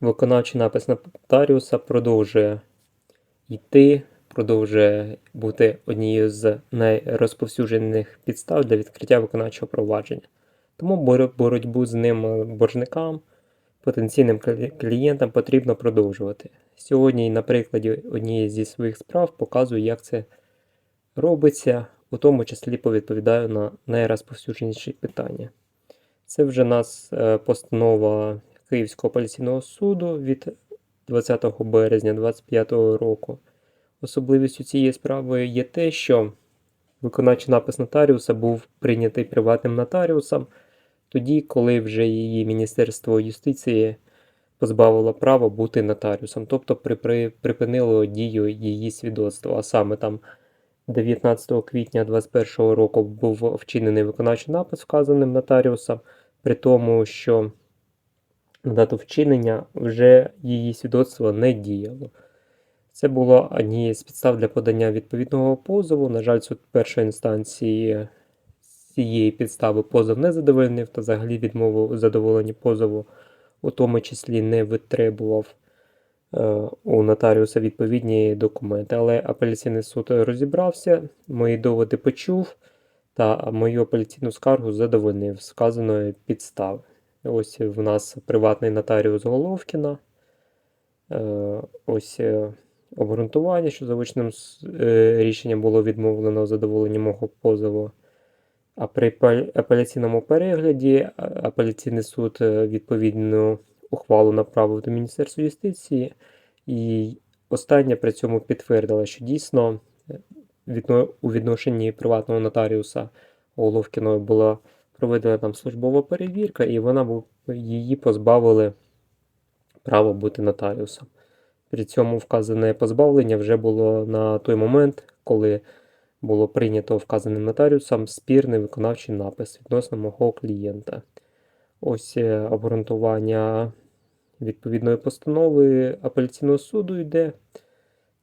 виконавчий напис нотаріуса продовжує йти, продовжує бути однією з найрозповсюджених підстав для відкриття виконавчого провадження. Тому боротьбу з ним е, боржникам, потенційним клієнтам потрібно продовжувати. Сьогодні, на прикладі однієї зі своїх справ, показую, як це робиться, у тому числі повідповідаю на найрозповсюдженіші питання. Це вже нас е, постанова Київського апеляційного суду від 20 березня 2025 року. Особливістю цієї справи є те, що виконавчий напис нотаріуса був прийнятий приватним нотаріусом тоді, коли вже її Міністерство юстиції позбавило права бути нотаріусом, тобто припинило дію її свідоцтва, а саме там 19 квітня 2021 року був вчинений виконавчий напис вказаним нотаріусом, при тому, що на дату вчинення вже її свідоцтво не діяло. Це було однією з підстав для подання відповідного позову. На жаль, суд першої інстанції цієї підстави позов не задовольнив та взагалі відмову у задоволенні позову, у тому числі не витребував е, у нотаріуса відповідні документи. Але апеляційний суд розібрався, мої доводи почув та мою апеляційну скаргу задовольнив з вказаної підстави. Ось в нас приватний нотаріус Головкіна. Е, Ось е, обґрунтування, що заочним е, рішенням було відмовлено задоволення мого позову. А при апеляційному перегляді апеляційний суд відповідну ухвалу направив до Міністерства юстиції, і останнє при цьому підтвердило, що дійсно у відношенні приватного нотаріуса Головкіної була проведена там службова перевірка, і вона її позбавили права бути нотаріусом. При цьому вказане позбавлення вже було на той момент, коли було прийнято вказаним нотаріусом спірний виконавчий напис відносно мого клієнта. Ось е, обґрунтування відповідної постанови апеляційного суду йде.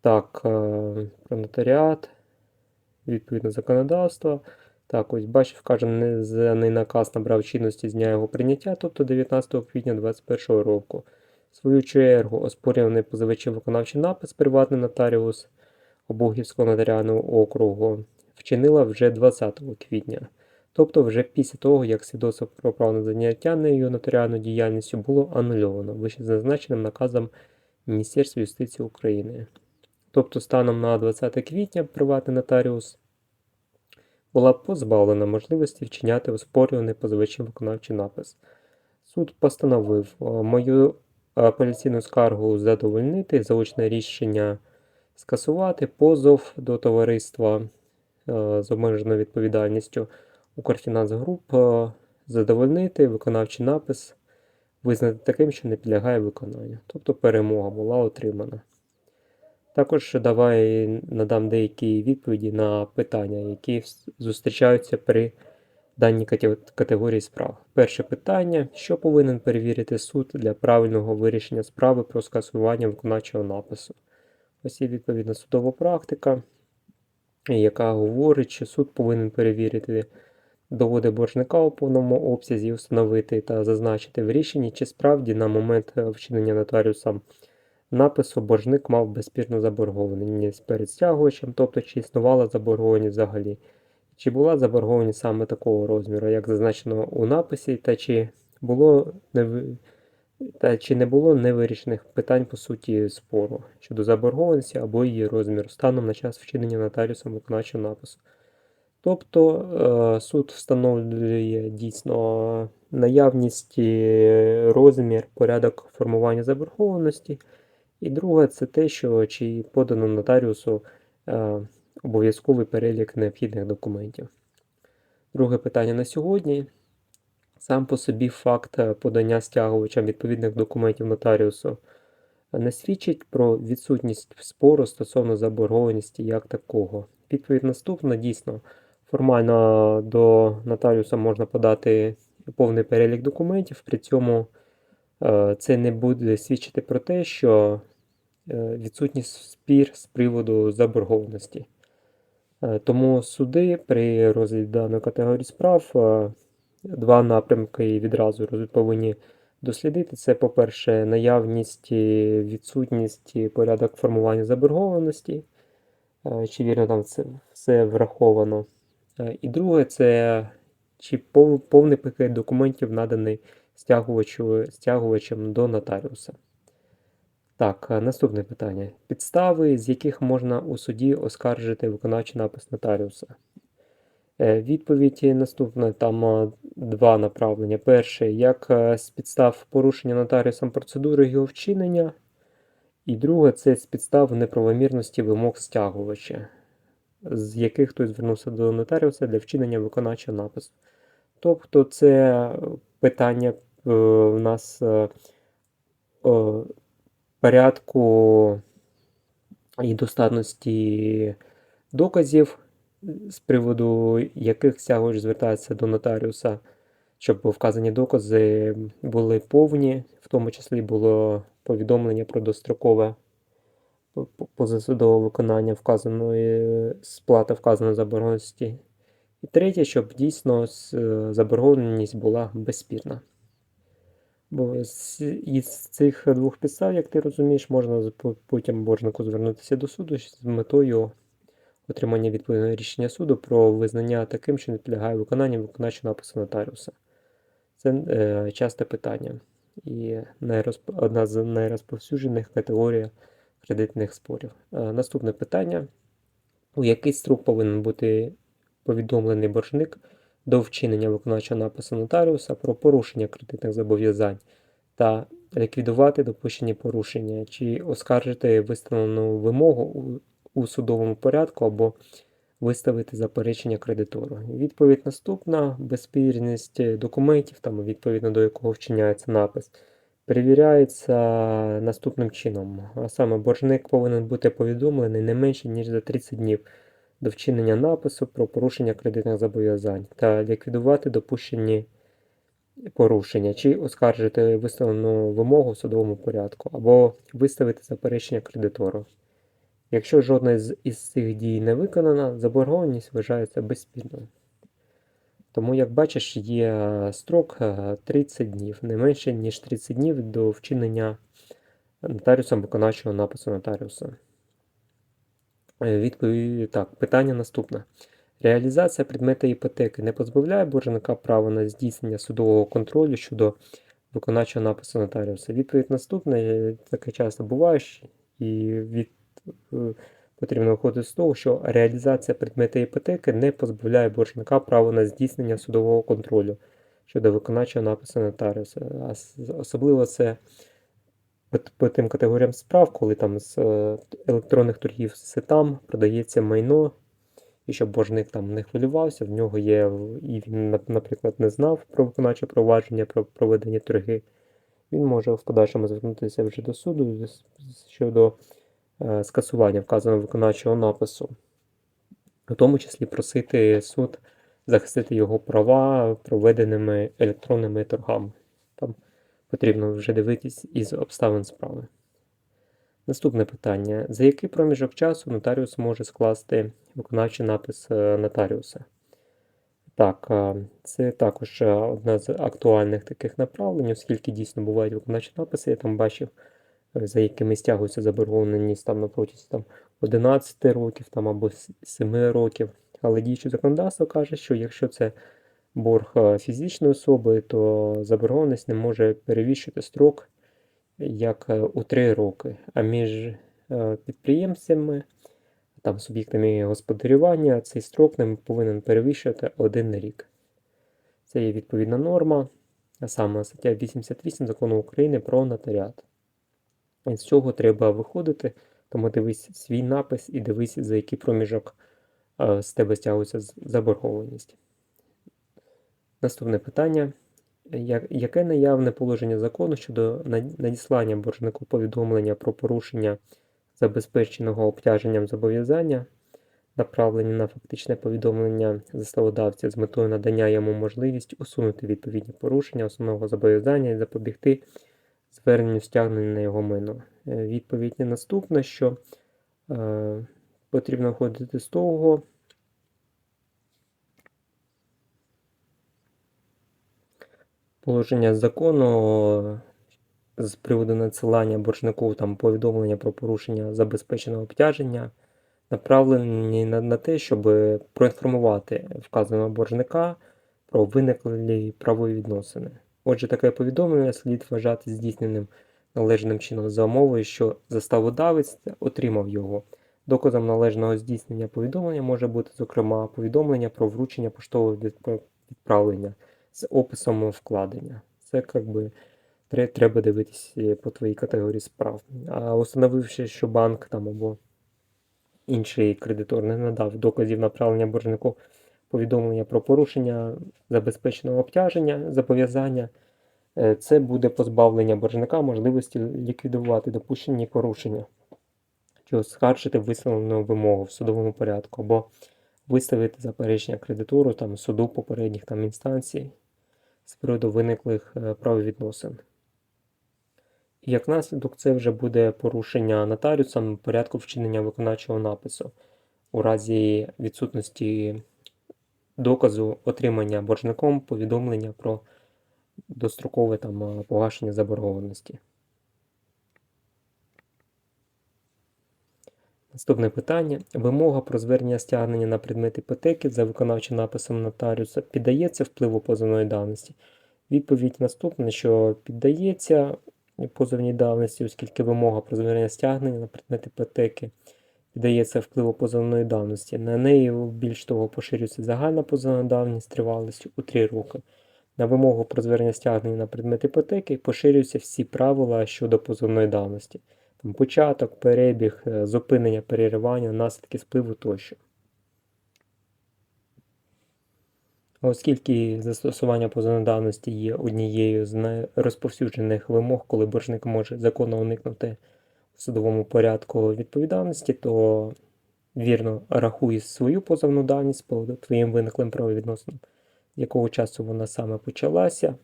Так, е, про нотаріат, відповідне законодавство. Так, ось бачив, вказаний наказ набрав чинності з дня його прийняття, тобто 19 квітня 2021 року. В свою чергу, оспорюваний позивачем виконавчий напис приватний нотаріус Обухівського нотаріального округу вчинила вже 20 квітня, тобто вже після того, як свідоцтво про право на заняття нею нотаріальною діяльністю було анульовано вищезазначеним наказом Міністерства юстиції України. Тобто, станом на 20 квітня приватний нотаріус була позбавлена можливості вчиняти оспорюваний позивачем виконавчий напис. Суд постановив е, мою апеляційну скаргу задовольнити, заочне рішення скасувати, позов до товариства е, з обмеженою відповідальністю Укрфінансгруп е, задовольнити, виконавчий напис визнати таким, що не підлягає виконанню. Тобто перемога була отримана. Також давай надам деякі відповіді на питання, які зустрічаються при даній категорії справ. Перше питання: що повинен перевірити суд для правильного вирішення справи про скасування виконавчого напису? Ось є відповідна судова практика, яка говорить, що суд повинен перевірити доводи боржника у повному обсязі, встановити та зазначити в рішенні, чи справді на момент е, вчинення нотаріусом напису боржник мав безспірну заборгованість перед стягувачем, тобто чи існувала заборгованість взагалі, чи була заборгованість саме такого розміру, як зазначено у написі, та чи було не та чи не було невирішених питань по суті спору щодо заборгованості або її розміру станом на час вчинення нотаріусом виконавчого напису. Тобто е, суд встановлює дійсно наявність, е, розмір, порядок формування заборгованості. І друге, це те, що чи подано нотаріусу е, обов'язковий перелік необхідних документів. Друге питання на сьогодні. Сам по собі факт е, подання стягувачам відповідних документів нотаріусу не свідчить про відсутність спору стосовно заборгованості як такого. Відповідь наступна: дійсно, формально до нотаріуса можна подати повний перелік документів, при цьому е, це не буде свідчити про те, що е, відсутність спір з приводу заборгованості. Е, Тому суди при розгляді даної категорії справ е, два напрямки відразу повинні дослідити. Це, по-перше, наявність, відсутність порядок формування заборгованості, е, чи вірно там це все враховано. Е, І друге, це чи повний пакет документів наданий стягувачем до нотаріуса. Так, е, наступне питання. Підстави, з яких можна у суді оскаржити виконавчий напис нотаріуса. Е, Відповідь наступна, там е, два направлення. Перше, як з підстав порушення нотаріусом процедури його вчинення. І друге, це з підстав неправомірності вимог стягувача, з яких хтось звернувся до нотаріуса для вчинення виконавчого напису. Тобто це питання в нас порядку і достатності доказів, з приводу яких стягувач звертається до нотаріуса, щоб вказані докази були повні, в тому числі було повідомлення про дострокове позасудове виконання вказаної сплати вказаної заборгованості. І третє, щоб дійсно е, заборгованість була безспірна. Бо з, із цих двох підстав, як ти розумієш, можна по- потім боржнику звернутися до суду з метою отримання відповідного рішення суду про визнання таким, що не підлягає виконанню виконавчого напису нотаріуса. Це е, часте питання і найрозп... одна з найрозповсюджених категорій кредитних спорів. Е, наступне питання: у який строк повинен бути повідомлений боржник до вчинення виконавчого напису нотаріуса про порушення кредитних зобов'язань та ліквідувати допущені порушення чи оскаржити виставлену вимогу у, судовому порядку або виставити заперечення кредитору. Відповідь наступна: безспірність документів, там, відповідно до якого вчиняється напис, перевіряється наступним чином. А саме боржник повинен бути повідомлений не менше, ніж за 30 днів до вчинення напису про порушення кредитних зобов'язань та ліквідувати допущені порушення чи оскаржити виставлену вимогу в судовому порядку, або виставити заперечення кредитору. Якщо жодна із цих дій не виконана, заборгованість вважається безспірною. Тому, як бачиш, є строк е, 30 днів, не менше, ніж 30 днів до вчинення нотаріусом виконавчого напису нотаріуса. Е, Відповідь так, питання наступне. Реалізація предмета іпотеки не позбавляє боржника права на здійснення судового контролю щодо виконавчого напису нотаріуса. Відповідь наступна, е, таке часто буває, і від, е, потрібно виходити з того, що реалізація предмета іпотеки не позбавляє боржника права на здійснення судового контролю щодо виконавчого напису нотаріуса. Особливо це по, тим категоріям справ, коли там з е, електронних торгів сетам продається майно, і щоб боржник там не хвилювався, в нього є, і він, наприклад, не знав про виконавче провадження, про проведення торги, він може в подальшому звернутися вже до суду щодо е, скасування вказаного виконавчого напису, у тому числі просити суд захистити його права проведеними електронними торгами. Там потрібно вже дивитись із обставин справи. Наступне питання: за який проміжок часу нотаріус може скласти виконавчий напис е, нотаріуса? Так, е, це також е, одна з актуальних таких направлень, оскільки дійсно бувають виконавчі написи. Я там бачив, за якими стягується заборгованість там на протязі там, 11 років там, або 7 років. Але діюче законодавство каже, що якщо це борг е, фізичної особи, то заборгованість не може перевищити строк як е, у 3 роки. А між е, підприємцями, там, суб'єктами господарювання, цей строк не повинен перевищувати 1 рік. Це є відповідна норма, а саме стаття 88 закону України про нотаріат. І з цього треба виходити, тому дивись свій напис і дивись, за який проміжок з тебе стягується заборгованість. Наступне питання. Яке наявне положення закону щодо надіслання боржнику повідомлення про порушення забезпеченого обтяженням зобов'язання, направлені на фактичне повідомлення заставодавця з метою надання йому можливість усунути відповідні порушення основного зобов'язання і запобігти зверненню стягнення на його майно? Е, Відповідь є наступна, що е, потрібно виходити з того, Положення закону з приводу надсилання боржнику там повідомлення про порушення забезпеченого обтяження направлені на, на те, щоб проінформувати вказаного боржника про виниклі правові відносини. Отже, таке повідомлення слід вважати здійсненим належним чином за умовою, що заставодавець отримав його. Доказом належного здійснення повідомлення може бути, зокрема, повідомлення про вручення поштового відп- відправлення з описом вкладення. Це як би треба дивитись е, по твоїй категорії справ. А установивши, що банк там або інший кредитор не надав доказів направлення боржнику повідомлення про порушення забезпеченого обтяження, зобов'язання, е, це буде позбавлення боржника можливості ліквідувати допущені порушення чи оскаржити висловлену вимогу в судовому порядку, або виставити заперечення кредитору там, суду попередніх там, інстанцій з приводу виниклих е, правовідносин. І як наслідок, це вже буде порушення нотаріусом порядку вчинення виконавчого напису у разі відсутності доказу отримання боржником повідомлення про дострокове там е, погашення заборгованості. Наступне питання. Вимога про звернення стягнення на предмет іпотеки за виконавчим написом нотаріуса піддається впливу позовної давності? Відповідь наступна, що піддається позовній давності, оскільки вимога про звернення стягнення на предмет іпотеки піддається впливу позовної давності. На неї більш того поширюється загальна позовна давність тривалістю у 3 роки. На вимогу про звернення стягнення на предмет іпотеки поширюються всі правила щодо позовної давності. Там початок, перебіг, е, зупинення, переривання, наслідки спливу тощо. Оскільки застосування позовної давності є однією з найрозповсюджених вимог, коли боржник може законно уникнути в судовому порядку відповідальності, то вірно рахує свою позовну давність по твоїм виниклим правовідносинам, з якого часу вона саме почалася,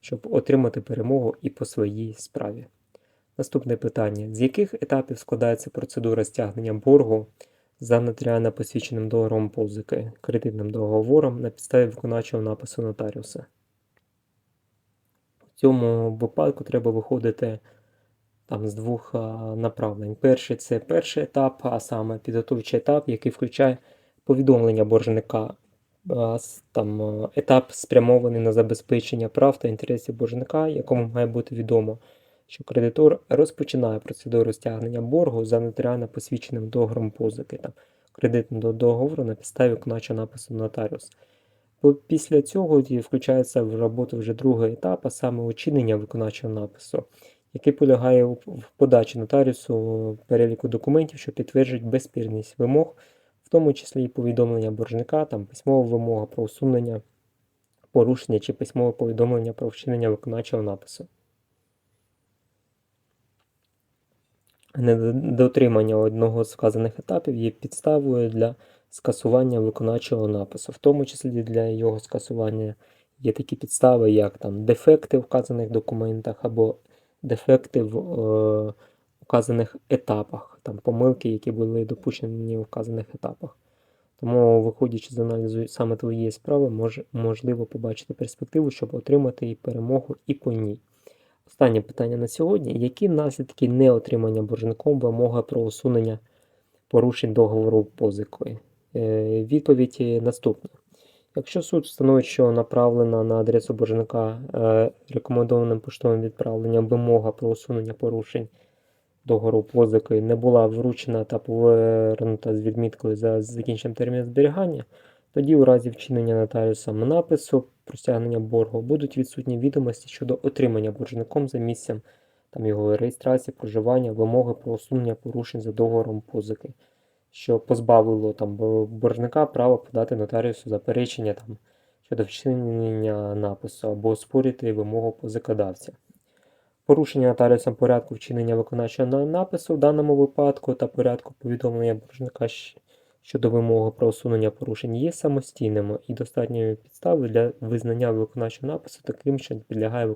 щоб отримати перемогу і по своїй справі. Наступне питання: з яких етапів складається процедура стягнення боргу за нотаріально посвідченим договором позики, кредитним договором на підставі виконавчого напису нотаріуса? В цьому випадку треба виходити там з двох направлень. Перший це перший етап, а саме підготовчий етап, який включає повідомлення боржника. Там етап спрямований на забезпечення прав та інтересів боржника, якому має бути відомо, що кредитор розпочинає процедуру стягнення боргу за нотаріально посвідченим договором позики, там, кредитного договору на підставі виконавчого напису нотаріус. Після цього включається в роботу вже другий етап, а саме учинення виконавчого напису, який полягає в подачі нотаріусу переліку документів, що підтверджують безспірність вимог, в тому числі і повідомлення боржника, там письмова вимога про усунення порушення чи письмове повідомлення про вчинення виконавчого напису. Недотримання одного з вказаних етапів є підставою для скасування виконавчого напису. В тому числі для його скасування є такі підстави, як там дефекти в вказаних документах або дефекти в е, вказаних етапах, там помилки, які були допущені у вказаних етапах. Тому, виходячи з аналізу саме твоєї справи, мож, можливо побачити перспективу, щоб отримати і перемогу і по ній. Останнє питання на сьогодні. Які наслідки неотримання боржником вимоги про усунення порушень договору позикою? Е, Відповідь наступна. Якщо суд встановить, що направлена на адресу боржника е, рекомендованим поштовим відправленням вимога про усунення порушень договору позики не була вручена та повернута з відміткою за закінченням терміну зберігання, тоді у разі вчинення нотаріусом напису про стягнення боргу будуть відсутні відомості щодо отримання боржником за місцем там, його реєстрації, проживання, вимоги про усунення порушень за договором позики, що позбавило там, боржника права подати нотаріусу заперечення там, щодо вчинення напису або оспорити вимогу позикодавця. Порушення нотаріусом порядку вчинення виконавчого напису в даному випадку та порядку повідомлення боржника щодо вимоги про усунення порушень є самостійними і достатньою підставою для визнання виконавчого напису таким, що підлягає